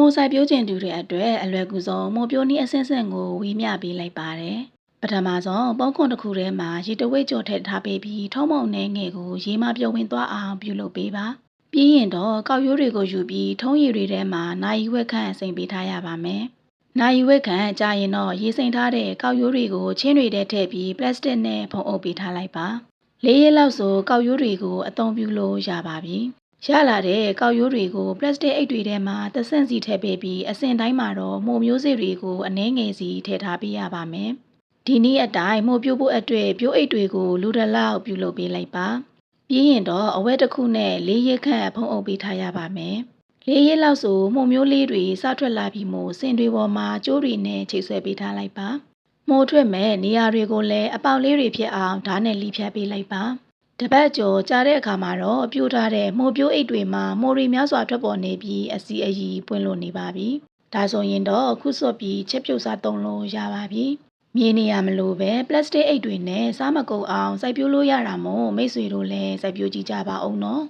မိုးဆိုင်ပြိုးကျင်သူတွေအတွက်အလွယ်ကူဆုံးမိုးပြိုးနည်းအဆင့်ဆင့်ကိုဝေမျှပေးလိုက်ပါတယ်ပထမဆုံးပုံခွန်တစ်ခုထဲမှာရေတဝိတ်ကြော်ထည့်ထားပေးပြီးထုံးမုံနှဲငယ်ကိုရေမပြုံဝင်သွားအောင်ပြုလုပ်ပေးပါပြီးရင်တော့ကောက်ရိုးတွေကိုယူပြီးထုံးရည်တွေထဲမှာနိုင်ဝက်ခန့်စိမ်ပေးထားရပါမယ်နိုင်ဝက်ခန့်ကြာရင်တော့ရေစိမ်ထားတဲ့ကောက်ရိုးတွေကိုချင်းတွေထဲထည့်ပြီးပလတ်စတစ်နဲ့ဖုံအုပ်ပေးထားလိုက်ပါလေးရက်လောက်ဆိုကောက်ရိုးတွေကိုအသုံးပြုလို့ရပါပြီ။ ရလာတဲ့ကောက်ရိုးတွေကိုပလတ်စတစ်အိတ်တွေထဲမှာသဆန့်စီထည့်ပေးပြီးအစင်တိုင်းမှာတော့မှုမျိုးစေ့တွေကိုအနှဲငယ်စီထည့်ထားပေးရပါမယ်။ဒီနည်းအတိုင်းမှုပြိုးဖို့အတွက်ပြိုးအိတ်တွေကိုလူတစ်လောက်ပြုလုပ်ပေးလိုက်ပါ။ပြီးရင်တော့အဝဲတစ်ခုနဲ့လေးရက်ခန့်ဖုံးအုပ်ပေးထားရပါမယ်။လေးရက်လောက်ဆိုမှုမျိုးလေးတွေစထွက်လာပြီးမှစင်တွေပေါ်မှာကျိုးတွေနဲ့ချိတ်ဆွဲပေးထားလိုက်ပါ။မိုးထွက်မဲ့နေရာတွေကိုလည်းအပေါက်လေးတွေဖြစ်အောင်ဓာတ်နဲ့လိဖြတ်ပေးလိုက်ပါ တပတ်ကျော်ကြာတဲ့အခါမှာတော့ပြိုးထားတဲ့မိုးပြိုးအိတ်တွေမှာမိုးရီများစွာထွက်ပေါ်နေပြီးအစီအီပွင့်လို့နေပါပြီဒါဆိုရင်တော့ခုစော့ပြီးချက်ပြုတ်စားသုံးလို့ရပါပြီမြေနေရမလို့ပဲပလတ်စတစ်အိတ်တွေနဲ့စားမကုန်အောင်စိုက်ပျိုးလို့ရတာမို့မိတ်ဆွေတို့လည်းစိုက်ပျိုးကြည့်ကြပါအောင်နော်